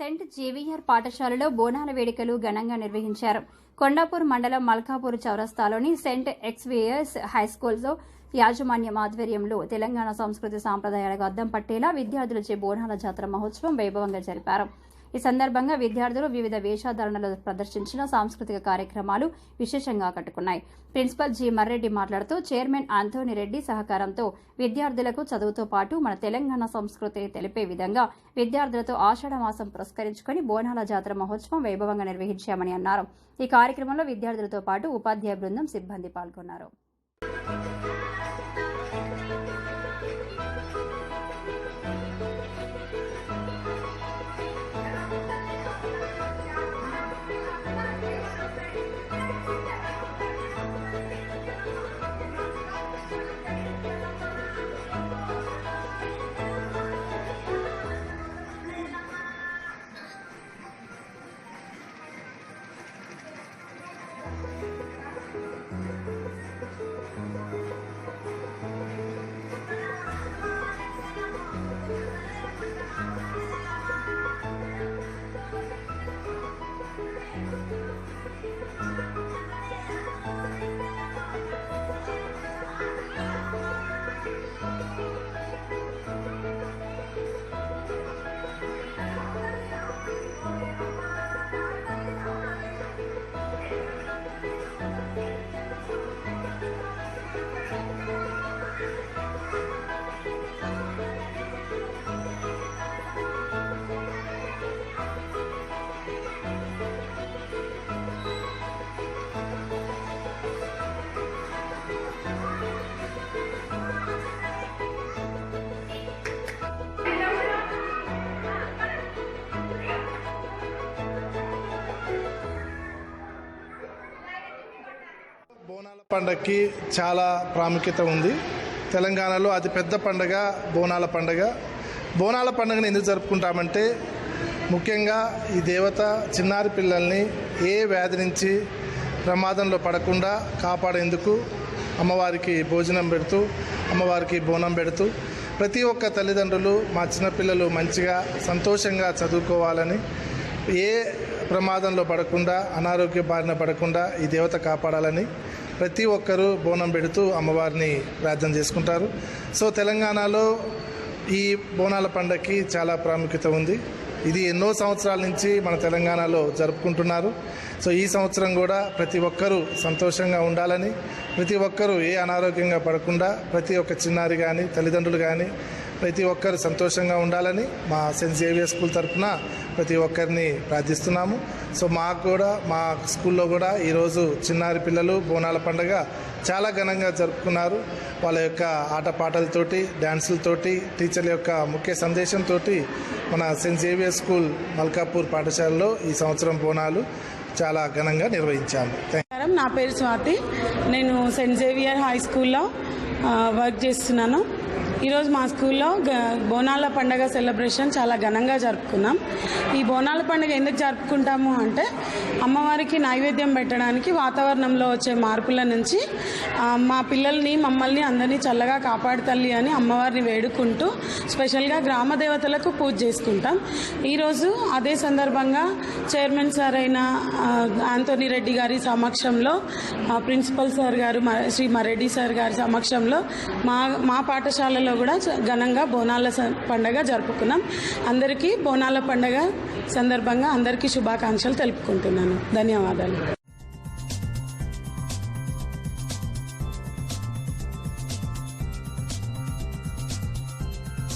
Cent Xavier పాఠశాలలో బోనాల వేడుకలు ఘనంగా నిర్వహించారు. కొండాపూర్ మండలం మల్కాపూర్ చౌరస్తాలోని సెంట్ ఎక్స్వియర్స్ హైస్కూల్లో యాజమాన్యం ఆధ్వర్యంలో తెలంగాణ సంస్కృతి సాంప్రదాయాలకు అద్దం పట్టేలా విద్యార్థులచే బోనాల జాతర మహోత్సవం వైభవంగా జరిపారు. ఈ సందర్భంగా విద్యార్థులు వివిధ వేషధారణలు ప్రదర్శించిన సాంస్కృతిక కార్యక్రమాలు విశేషంగా ఆకట్టుకున్నాయి ప్రిన్సిపల్ జి. మర్రెడ్డి మాట్లాడుతూ చైర్మన్ ఆంథోనీ రెడ్డి సహకారంతో విద్యార్థులకు చదువుతో పాటు మన తెలంగాణ సంస్కృతిని తెలిపే విధంగా విద్యార్థులతో ఆషాఢ మాసం పురస్కరించుకుని బోనాల జాతర మహోత్సవం వైభవంగా నిర్వహించామని అన్నారు. ఈ కార్యక్రమంలో విద్యార్థులతో పాటు ఉపాధ్యాయ బృందం సిబ్బంది పాల్గొన్నారు. బోనాల పండగకి చాలా ప్రాముఖ్యత ఉంది. తెలంగాణలో అతి పెద్ద పండగ బోనాల పండగ. బోనాల పండుగను ఎందుకు జరుపుకుంటామంటే ముఖ్యంగా ఈ దేవత చిన్నారి పిల్లల్ని ఏ వ్యాధి నుంచి ప్రమాదంలో పడకుండా కాపాడేందుకు అమ్మవారికి భోజనం పెడుతూ అమ్మవారికి బోనం పెడుతూ ప్రతి ఒక్క తల్లిదండ్రులు మా చిన్నపిల్లలు మంచిగా సంతోషంగా చదువుకోవాలని ఏ ప్రమాదంలో పడకుండా అనారోగ్య బారిన పడకుండా ఈ దేవత కాపాడాలని ప్రతి ఒక్కరూ బోనం పెడుతూ అమ్మవారిని ప్రార్థన చేసుకుంటారు. సో తెలంగాణలో ఈ బోనాల పండగకి చాలా ప్రాముఖ్యత ఉంది. ఇది ఎన్నో సంవత్సరాల నుంచి మన తెలంగాణలో జరుపుకుంటున్నారు. సో ఈ సంవత్సరం కూడా ప్రతి ఒక్కరూ సంతోషంగా ఉండాలని ప్రతి ఒక్కరూ ఏ అనారోగ్యంగా పడకుండా ప్రతి ఒక్క చిన్నారి కానీ తల్లిదండ్రులు కానీ ప్రతి ఒక్కరు సంతోషంగా ఉండాలని మా సెయింట్ జేవియర్ స్కూల్ తరఫున ప్రతి ఒక్కరిని ప్రార్థిస్తున్నాము. సో మాకు కూడా మా స్కూల్లో కూడా ఈరోజు చిన్నారి పిల్లలు బోనాల పండుగ చాలా ఘనంగా జరుపుకున్నారు. వాళ్ళ యొక్క ఆటపాటలతోటి డ్యాన్సులతోటి టీచర్ల యొక్క ముఖ్య సందేశంతో మన సెయింట్ జేవియర్ స్కూల్ మల్కాపూర్ పాఠశాలలో ఈ సంవత్సరం బోనాలు చాలా ఘనంగా నిర్వహించాము. నా పేరు స్వాతి. నేను సెయింట్ జేవియర్ హై స్కూల్లో వర్క్ చేస్తున్నాను. ఈరోజు మా స్కూల్లో గ- బోనాల పండగ సెలబ్రేషన్ చాలా ఘనంగా జరుపుకున్నాం. ఈ బోనాల పండుగ ఎందుకు జరుపుకుంటాము అంటే అమ్మవారికి నైవేద్యం పెట్టడానికి వాతావరణంలో వచ్చే మార్పుల నుంచి మా పిల్లల్ని మమ్మల్ని అందరినీ చల్లగా కాపాడు తల్లి అని అమ్మవారిని వేడుకుంటూ స్పెషల్గా గ్రామ దేవతలకు పూజ చేసుకుంటాం. ఈరోజు అదే సందర్భంగా చైర్మన్ సార్ అయిన ఆంటోనీ రెడ్డి గారి సమక్షంలో ప్రిన్సిపల్ సార్ గారు మ- శ్రీ మరెడ్డి సార్ గారి సమక్షంలో మా మా పాఠశాలలో కూడా ఘనంగా బోనాల స- పండగ జరుపుకున్నాం. అందరికీ బోనాల పండగ సందర్భంగా అందరికీ శుభాకాంక్షలు తెలుపుకుంటున్నాను. ధన్యవాదాలు.